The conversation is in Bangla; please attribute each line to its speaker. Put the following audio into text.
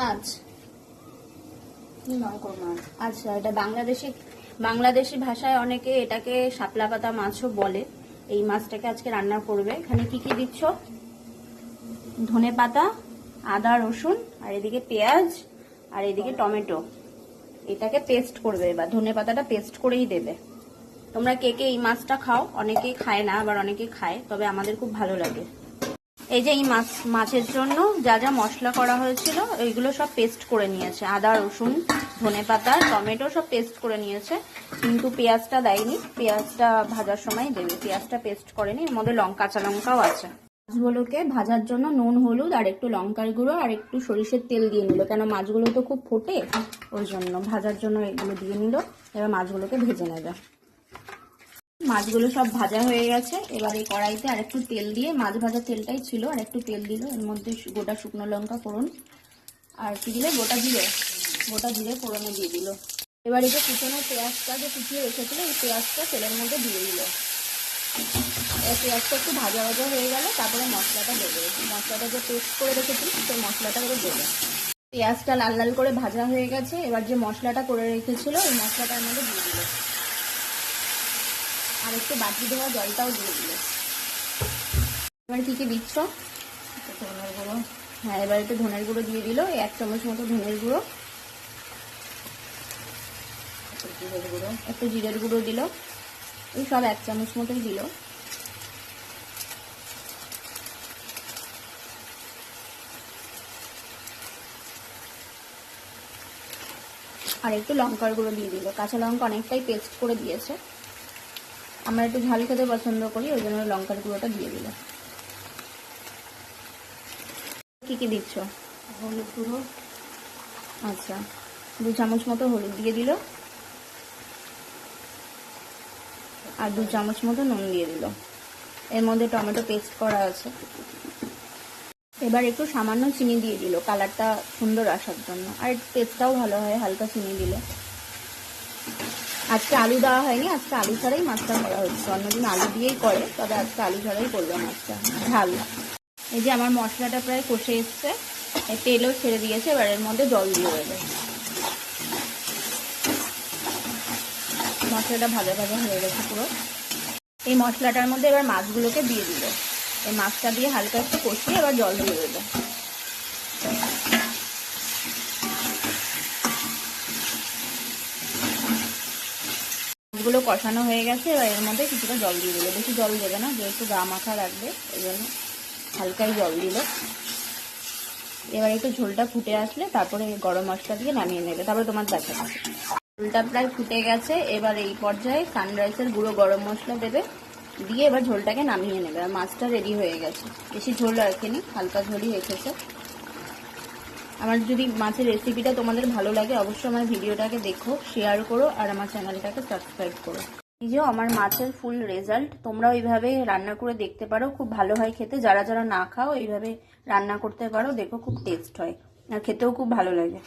Speaker 1: মাছ? আচ্ছা এটা বাংলাদেশি বাংলাদেশি ভাষায় অনেকে এটাকে শাপলা পাতা মাছও বলে। এই মাছটাকে আজকে রান্না করবে। এখানে কি কি দিচ্ছ? ধনে পাতা, আদা, রসুন, আর এদিকে পেঁয়াজ, আর এদিকে টমেটো। এটাকে পেস্ট করবে এবার। ধনে পাতাটা পেস্ট করেই দেবে। তোমরা কে কে এই মাছটা খাও? অনেকেই খায় না, আবার অনেকে খায়, তবে আমাদের খুব ভালো লাগে। এই যে এই মাছ, মাছের জন্য যা যা মশলা করা হয়েছিল ওইগুলো সব পেস্ট করে নিয়েছে। আদা, রসুন, ধনে পাতা, টমেটো সব পেস্ট করে নিয়েছে। কিন্তু পেঁয়াজটা দেয়নি। পেঁয়াজটা ভাজার সময় দেবে। পেঁয়াজটা পেস্ট করেনি। এর মধ্যে লঙ্কা কাঁচা লঙ্কাও আছে। মাছগুলোকে ভাজার জন্য নুন, হলুদ, আর একটু লঙ্কার গুঁড়ো, আর একটু সরিষের তেল দিয়ে নিল। কেন মাছগুলো তো খুব ফোটে, ওই জন্য ভাজার জন্য এগুলো দিয়ে নিল। এবার মাছগুলোকে ভেজে নেবে। মাছগুলো সব ভাজা হয়ে গেছে। এবার এই কড়াইতে আর একটু তেল দিয়ে, মাছ ভাজা তেলটাই ছিল আর একটু তেল দিল। এর মধ্যে গোটা শুকনো লঙ্কা ফোড়ন আর কি দিলে, গোটা জিরে গোটা জিরে ফোড়নে দিয়ে দিল। এবার যে কুচনো পেঁয়াজটা যে কুচিয়ে রেখেছিল, এই পেঁয়াজটা তেলের মধ্যে দিয়ে দিল। পেঁয়াজটা একটু ভাজা ভাজা হয়ে গেলে, তারপরে মশলাটা দেবে মশলাটা যে পেস্ট করে রেখেছিল সেই মশলাটা করে দেবে পেঁয়াজটা লাল লাল করে ভাজা হয়ে গেছে, এবার যে মশলাটা করে রেখেছিল, ওই মশলাটার মধ্যে দিয়ে দিল। আর একটু বাটি দেওয়া জলটাও দিয়ে দিল। এবার কি কি দিচ্ছ?
Speaker 2: ধনের গুঁড়ো।
Speaker 1: হ্যাঁ এবার একটু ধনের গুঁড়ো দিয়ে দিল এক চামচ মতো ধনের গুঁড়ো।
Speaker 2: জিরের গুঁড়ো।
Speaker 1: একটু জিরের গুঁড়ো দিল এই সব এক চামচ মতোই দিল। আর একটু লঙ্কার গুঁড়ো দিয়ে দিল কাঁচা লঙ্কা অনেকটাই পেস্ট করে দিয়েছে। আমরা একটু ঝাল খেতে পছন্দ করি ওই জন্য লঙ্কার গুঁড়োটা দিয়ে দিল কি কি দিচ্ছ?
Speaker 2: হলুদ গুঁড়ো।
Speaker 1: আচ্ছা দু চামচ মতো হলুদ দিয়ে দিল। আর দু চামচ মতো নুন দিয়ে দিল। এর মধ্যে টমেটো পেস্ট করা আছে। এবার একটু সামান্য চিনি দিয়ে দিল। কালারটা সুন্দর আসার জন্য। আর টেস্টটাও ভালো হয় হালকা চিনি দিলে। আজকে আলু দেওয়া হয়নি, আজকে আলু ছাড়াই মাছটা করা হচ্ছে। অন্যদিন আলু দিয়েই করে, তবে আজকে আলু ছাড়াই করবে মাছটা। ঝাল। এই যে আমার মশলাটা প্রায় কষে এসছে তেলও ছেড়ে দিয়েছে, এবার এর মধ্যে জল দিয়ে দেবে। মশলাটা ভাজা ভাজা হয়ে গেছে পুরো। এই মশলাটার মধ্যে এবার মাছগুলোকে দিয়ে দিল এই মাছটা দিয়ে হালকা একটু কষিয়ে এবার জল দিয়ে দেবে। মাছগুলো কষানো হয়ে গেছে, এবার এর মধ্যে কিছুটা জল দিয়ে দিল বেশি জল দেবে না, যেহেতু গা মাখা রাখবে এই জন্য হালকাই জল দিল। এবার একটু ঝোলটা ফুটে আসলে তারপরে গরম মশলা দিয়ে নামিয়ে নেবে, তারপরে তোমার দেখা ঝোলটা প্রায় ফুটে গেছে, এবার এই পর্যায়ে সানরাইসের গুঁড়ো গরম মশলা দেবে, দিয়ে এবার ঝোলটাকে নামিয়ে নেবে। আর মাছটা রেডি হয়ে গেছে। বেশি ঝোল রাখেনি, হালকা ঝোলই রেখেছে আমার যদি মাছের রেসিপিটা তোমাদের ভালো লাগে, অবশ্যই আমার ভিডিওটাকে দেখো শেয়ার করো, আর আমার চ্যানেলটাকে সাবস্ক্রাইব করো। নিজেও আমার মাছের ফুল রেজাল্ট তোমরা এইভাবে রান্না করে দেখতে পারো, খুব ভালো হয় খেতে। যারা যারা না খাও, এইভাবে রান্না করতে পারো, দেখো খুব টেস্ট হয়, আর খেতেও খুব ভালো লাগে।